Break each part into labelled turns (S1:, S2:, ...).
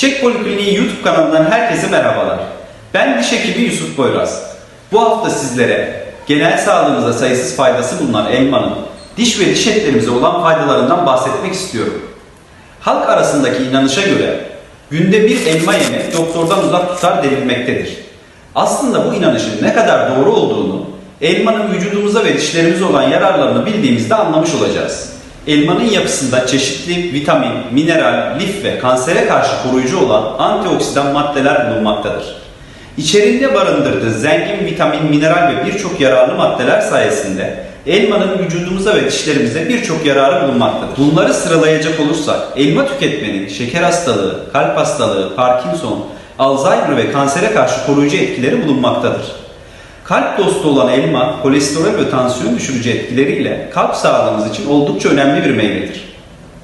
S1: Çiçek Polikliniği YouTube kanalından herkese merhabalar. Ben diş hekimi Yusuf Boyraz. Bu hafta sizlere genel sağlığımıza sayısız faydası bulunan elmanın diş ve diş etlerimize olan faydalarından bahsetmek istiyorum. Halk arasındaki inanışa göre günde bir elma yemek doktordan uzak tutar denilmektedir. Aslında bu inanışın ne kadar doğru olduğunu elmanın vücudumuza ve dişlerimize olan yararlarını bildiğimizde anlamış olacağız. Elmanın yapısında çeşitli vitamin, mineral, lif ve kansere karşı koruyucu olan antioksidan maddeler bulunmaktadır. İçerinde barındırdığı zengin vitamin, mineral ve birçok yararlı maddeler sayesinde elmanın vücudumuza ve dişlerimize birçok yararı bulunmaktadır. Bunları sıralayacak olursak elma tüketmenin şeker hastalığı, kalp hastalığı, Parkinson, Alzheimer ve kansere karşı koruyucu etkileri bulunmaktadır. Kalp dostu olan elma, kolesterol ve tansiyon düşürücü etkileriyle kalp sağlığımız için oldukça önemli bir meyvedir.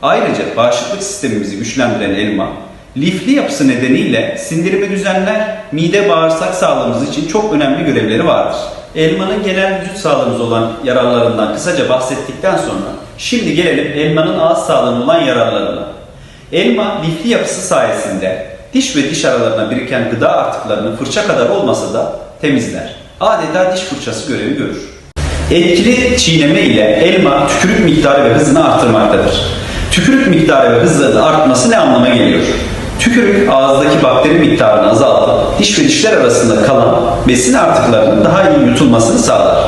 S1: Ayrıca bağışıklık sistemimizi güçlendiren elma, lifli yapısı nedeniyle sindirimi düzenler, mide bağırsak sağlığımız için çok önemli görevleri vardır. Elmanın genel vücut sağlığımıza olan yararlarından kısaca bahsettikten sonra şimdi gelelim elmanın ağız sağlığına olan yararlarına. Elma lifli yapısı sayesinde diş ve diş aralarına biriken gıda artıklarını fırça kadar olmasa da temizler. Adeta diş fırçası görevi görür. Etkili çiğneme ile elma tükürük miktarı ve hızını artırmaktadır. Tükürük miktarı ve hızı artması ne anlama geliyor? Tükürük ağızdaki bakteri miktarını azaltıp diş ve dişler arasında kalan besin artıklarının daha iyi yutulmasını sağlar.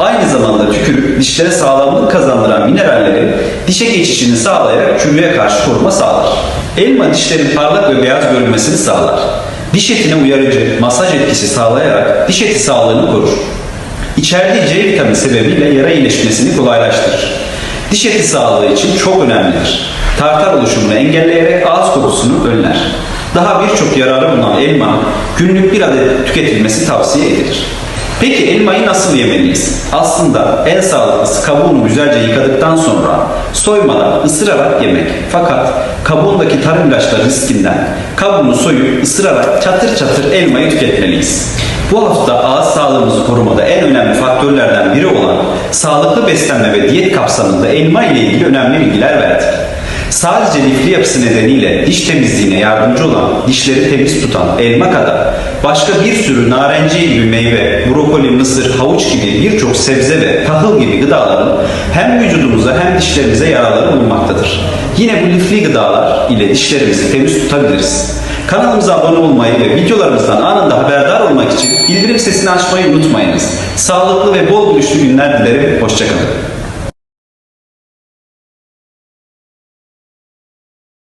S1: Aynı zamanda tükürük dişlere sağlamlık kazandıran mineralleri dişe geçişini sağlayarak çürüye karşı koruma sağlar. Elma dişlerin parlak ve beyaz görünmesini sağlar. Diş etine uyarıcı, masaj etkisi sağlayarak diş eti sağlığını korur. İçerdiği C vitamini sebebiyle yara iyileşmesini kolaylaştırır. Diş eti sağlığı için çok önemlidir. Tartar oluşumunu engelleyerek ağız kokusunu önler. Daha birçok yararı bulunan elma günlük bir adet tüketilmesi tavsiye edilir. Peki elmayı nasıl yemeliyiz? Aslında en sağlıklısı kabuğunu güzelce yıkadıktan sonra soymadan ısırarak yemek. Fakat kabuğundaki tarım ilaçları riskinden kabuğunu soyup ısırarak çatır çatır elmayı tüketmeliyiz. Bu hafta ağız sağlığımızı korumada en önemli faktörlerden biri olan sağlıklı beslenme ve diyet kapsamında elma ile ilgili önemli bilgiler verdik. Sadece lifli yapısı nedeniyle diş temizliğine yardımcı olan, dişleri temiz tutan elma kadar başka bir sürü narenciye gibi meyve, brokoli, mısır, havuç gibi birçok sebze ve tahıl gibi gıdaların hem vücudumuza hem dişlerimize yararları bulunmaktadır. Yine bu lifli gıdalar ile dişlerimizi temiz tutabiliriz. Kanalımıza abone olmayı ve videolarımızdan anında haberdar olmak için bildirim sesini açmayı unutmayınız. Sağlıklı ve bol gülüşlü günler dilerim. Hoşçakalın.